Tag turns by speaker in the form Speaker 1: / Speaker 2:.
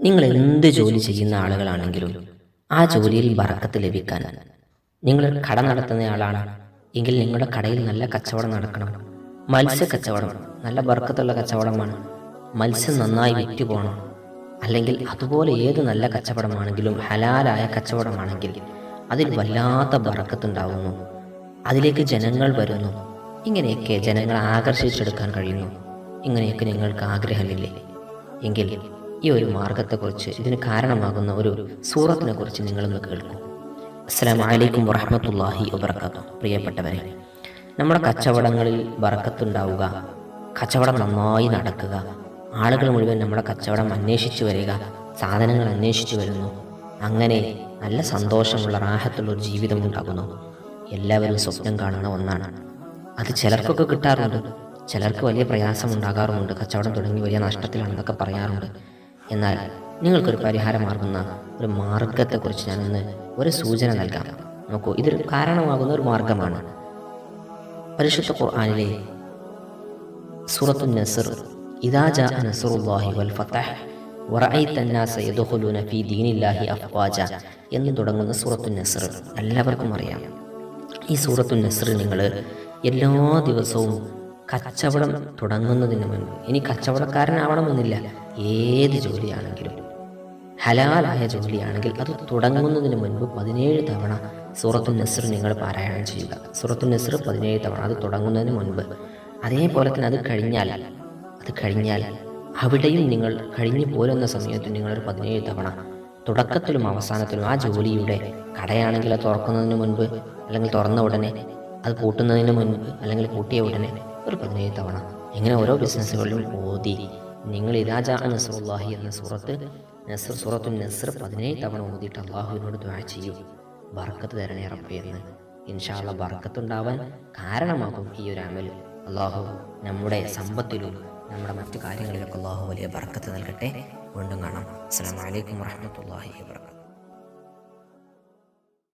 Speaker 1: നിങ്ങൾ എന്ത് ജോലി ചെയ്യുന്ന ആളുകളാണെങ്കിലും ആ ജോലിയിൽ ബറക്കത്ത് ലഭിക്കാൻ നിങ്ങൾ കട നടത്തുന്നയാളാണ് എങ്കിൽ നിങ്ങളുടെ കടയിൽ നല്ല കച്ചവടം നടക്കണം. മത്സ്യ കച്ചവടം. നല്ല വറക്കത്തുള്ള കച്ചവടമാണ് മത്സ്യം നന്നായി വിറ്റ് പോകണം അല്ലെങ്കിൽ അതുപോലെ ഏത് നല്ല കച്ചവടമാണെങ്കിലും ഹലാലായ കച്ചവടമാണെങ്കിൽ അതിൽ വല്ലാത്ത ബറക്കത്തുണ്ടാവുന്നു അതിലേക്ക് ജനങ്ങൾ വരുന്നു. ഇങ്ങനെയൊക്കെ ജനങ്ങളെ ആകർഷിച്ചെടുക്കാൻ കഴിയുന്നു. ഇങ്ങനെയൊക്കെ നിങ്ങൾക്ക് ആഗ്രഹമില്ലേ? എങ്കിൽ ഈ ഒരു മാർഗത്തെക്കുറിച്ച് ഇതിന് കാരണമാകുന്ന ഒരു സൂറത്തിനെ കുറിച്ച് നിങ്ങളൊന്ന് കേൾക്കൂ. അസ്സാം വലൈക്കും വറഹമത്തല്ലാഹി വബർക്കാത്തു പ്രിയപ്പെട്ടവരെ നമ്മുടെ കച്ചവടങ്ങളിൽ വറക്കത്തുണ്ടാവുക കച്ചവടം നന്നായി നടക്കുക ആളുകൾ മുഴുവൻ നമ്മുടെ കച്ചവടം അന്വേഷിച്ചു വരിക സാധനങ്ങൾ അന്വേഷിച്ചു വരുന്നു അങ്ങനെ നല്ല സന്തോഷമുള്ള റാഹത്തുള്ള ഒരു ജീവിതം ഉണ്ടാകുന്നു. എല്ലാവരും സ്വപ്നം കാണുന്ന ഒന്നാണ്. അത് ചിലർക്കൊക്കെ കിട്ടാറുണ്ട്. ചിലർക്ക് വലിയ പ്രയാസം ഉണ്ടാകാറുമുണ്ട്. കച്ചവടം തുടങ്ങി വലിയ നഷ്ടത്തിലാണെന്നൊക്കെ പറയാറുണ്ട്. എന്നാൽ നിങ്ങൾക്കൊരു പരിഹാരമാകുന്ന ഒരു മാർഗത്തെക്കുറിച്ച് ഒന്ന് ഒരു സൂചന നൽകാം. നോക്കൂ ഇതൊരു കാരണമാകുന്ന ഒരു മാർഗമാണ് പരിശുദ്ധ ഖുർആാനിലെ സൂറത്തു നസർ ഇദാജ നസറുല്ലാഹി വൽ ഫതഹ് എന്ന് തുടങ്ങുന്ന സൂറത്തു നസർ. എല്ലാവർക്കും അറിയാം. ഈ സൂറത്തു നസറിൽ നിങ്ങൾ എല്ലാ ദിവസവും കച്ചവടം തുടങ്ങുന്നതിന് മുൻപ് ഇനി കച്ചവടക്കാരനാവണമെന്നില്ല. ഏത് ജോലിയാണെങ്കിലും ഹലാലായ ജോലിയാണെങ്കിൽ അത് തുടങ്ങുന്നതിന് മുൻപ് പതിനേഴ് തവണ സൂറത്തു നസർ നിങ്ങൾ പാരായണം ചെയ്യുക. സൂറത്തു നസർ പതിനേഴ് തവണ അത് തുടങ്ങുന്നതിന് മുൻപ്. അതേപോലെ തന്നെ അത് കഴിഞ്ഞാൽ അത് കഴിഞ്ഞാൽ അവിടെയും നിങ്ങൾ കഴിഞ്ഞു പോരുന്ന സമയത്ത് നിങ്ങളൊരു പതിനേഴ് തവണ തുടക്കത്തിലും അവസാനത്തിലും ആ ജോലിയുടെ കടയാണെങ്കിൽ അത് തുറക്കുന്നതിന് മുൻപ് അല്ലെങ്കിൽ തുറന്ന ഉടനെ അത് പൂട്ടുന്നതിന് മുൻപ് അല്ലെങ്കിൽ കൂട്ടിയ ഉടനെ ഒരു പതിനേഴ് തവണ ഇങ്ങനെ ഓരോ ബിസിനസ്സുകളിലും ഓതി നിങ്ങൾ ഇരാജ നസറുല്ലാഹി എന്ന സൂറത്ത് നസർ സൂറത്തുൽ നസർ പതിനേഴ് തവണ ഓതിയിട്ട് അള്ളാഹുവിനോട് ദ്വാ ചെയ്യൂ. ബർക്കത്ത് തരണേ റബ്ബേ എന്ന്. ഇൻഷാള്ള ബർക്കത്തുണ്ടാവാൻ കാരണമാകും ഈ ഒരു അമൽ. അള്ളാഹു നമ്മുടെ സമ്പത്തിലും നമ്മുടെ മറ്റു കാര്യങ്ങളിലൊക്കെ അള്ളാഹു വലിയ ബർക്കത്ത് നൽകട്ടെ. വീണ്ടും കാണാം. അസ്സാം വലൈക്കും വാഹമത്തല്ലാഹി വാബർക്കാത്തു